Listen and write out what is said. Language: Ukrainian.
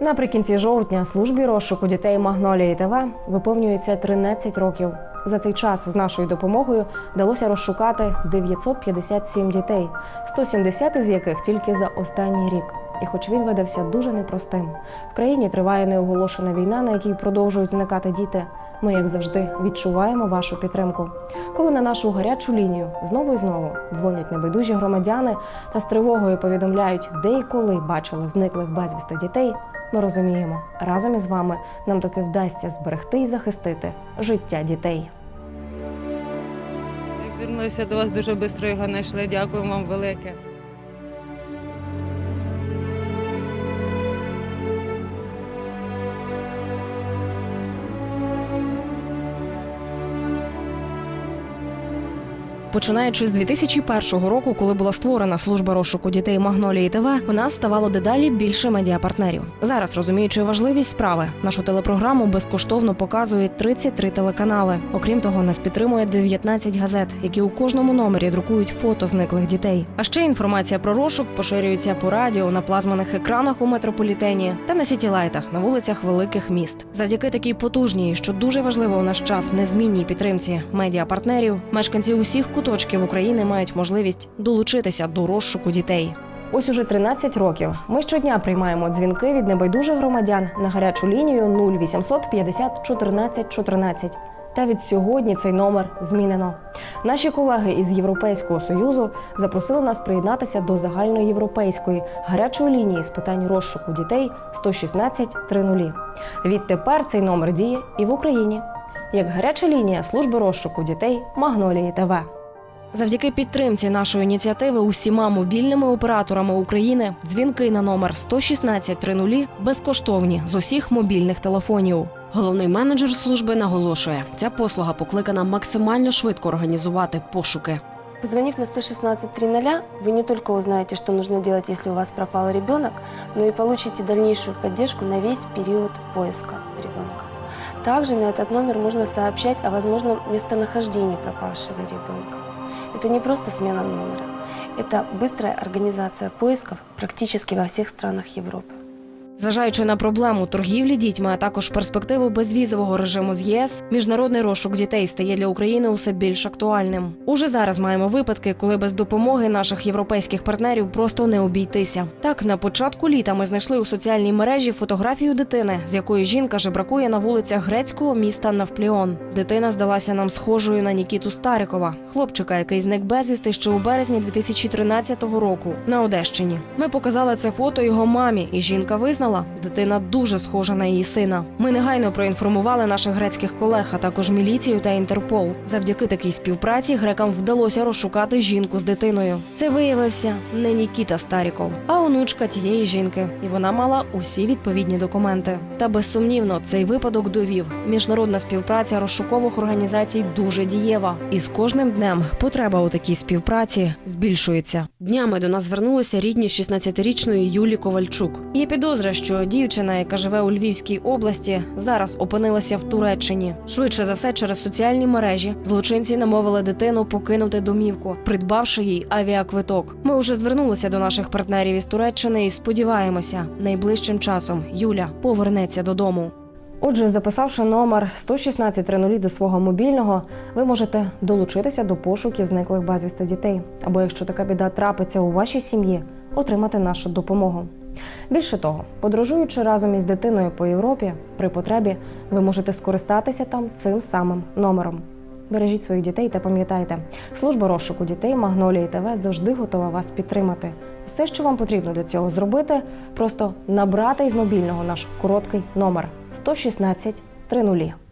Наприкінці жовтня службі розшуку дітей Магнолії ТВ виповнюється 13 років. За цей час з нашою допомогою вдалося розшукати 957 дітей, 170 із яких тільки за останній рік. І хоч він видався дуже непростим, в країні триває неоголошена війна, на якій продовжують зникати діти. Ми, як завжди, відчуваємо вашу підтримку. Коли на нашу гарячу лінію знову і знову дзвонять небайдужі громадяни та з тривогою повідомляють, де і коли бачили зниклих безвісти дітей, ми розуміємо, разом із вами нам таки вдасться зберегти і захистити життя дітей. Як звернулися до вас дуже швидко його знайшли. Дякую вам велике. Починаючи з 2001 року, коли була створена служба розшуку дітей Магнолії ТВ, у нас ставало дедалі більше медіапартнерів. Зараз, розуміючи важливість справи, нашу телепрограму безкоштовно показують 33 телеканали. Окрім того, нас підтримує 19 газет, які у кожному номері друкують фото зниклих дітей. А ще інформація про розшук поширюється по радіо на плазманих екранах у метрополітені та на сітілайтах на вулицях великих міст. Завдяки такій потужній, що дуже важливо у наш час, незмінній підтримці медіапартнерів, мешканці усіх куточків України мають можливість долучитися до розшуку дітей. Ось уже 13 років. Ми щодня приймаємо дзвінки від небайдужих громадян на гарячу лінію 0800 50 14 14. Та від сьогодні цей номер змінено. Наші колеги із Європейського союзу запросили нас приєднатися до загальноєвропейської гарячої лінії з питань розшуку дітей 116 30. Відтепер цей номер діє і в Україні як гаряча лінія служби розшуку дітей Магнолії ТВ. Завдяки підтримці нашої ініціативи усіма мобільними операторами України дзвінки на номер 116 30 безкоштовні з усіх мобільних телефонів. Головний менеджер служби наголошує, ця послуга покликана максимально швидко організувати пошуки. Позвонив на 116.30, вы не только узнаете, что нужно делать, если у вас пропал ребенок, но и получите дальнейшую поддержку на весь период поиска ребенка. Также на этот номер можно сообщать о возможном местонахождении пропавшего ребенка Это не просто смена номера, это быстрая организация поисков практически во всех странах Европы. Зважаючи на проблему торгівлі дітьми, а також перспективу безвізового режиму з ЄС, міжнародний розшук дітей стає для України усе більш актуальним. Уже зараз маємо випадки, коли без допомоги наших європейських партнерів просто не обійтися. Так, на початку літа ми знайшли у соціальній мережі фотографію дитини, з якої жінка жебракує на вулицях грецького міста Навпліон. Дитина здалася нам схожою на Нікіту Старикова, хлопчика, який зник безвісти ще у березні 2013 року на Одещині. Ми показали це фото його мамі, і жінка визнала, дитина дуже схожа на її сина. Ми негайно проінформували наших грецьких колег, а також міліцію та Інтерпол. Завдяки такій співпраці грекам вдалося розшукати жінку з дитиною. Це виявився не Нікіта Старіков, а онучка тієї жінки, і вона мала усі відповідні документи. Та безсумнівно цей випадок довів. Міжнародна співпраця розшукових організацій дуже дієва, і з кожним днем потреба у такій співпраці збільшується. Днями до нас звернулися рідні 16-річної Юлі Ковальчук. Є підозра, що дівчина, яка живе у Львівській області, зараз опинилася в Туреччині. Швидше за все, через соціальні мережі злочинці намовили дитину покинути домівку, придбавши їй авіаквиток. Ми вже звернулися до наших партнерів із Туреччини і сподіваємося, найближчим часом Юля повернеться додому. Отже, записавши номер 11630 до свого мобільного, ви можете долучитися до пошуків зниклих безвісти дітей. Або якщо така біда трапиться у вашій сім'ї, отримати нашу допомогу. Більше того, подорожуючи разом із дитиною по Європі, при потребі ви можете скористатися там цим самим номером. Бережіть своїх дітей та пам'ятайте, служба розшуку дітей Магнолії ТВ завжди готова вас підтримати. Все, що вам потрібно для цього зробити, просто набрати із мобільного наш короткий номер 116 30.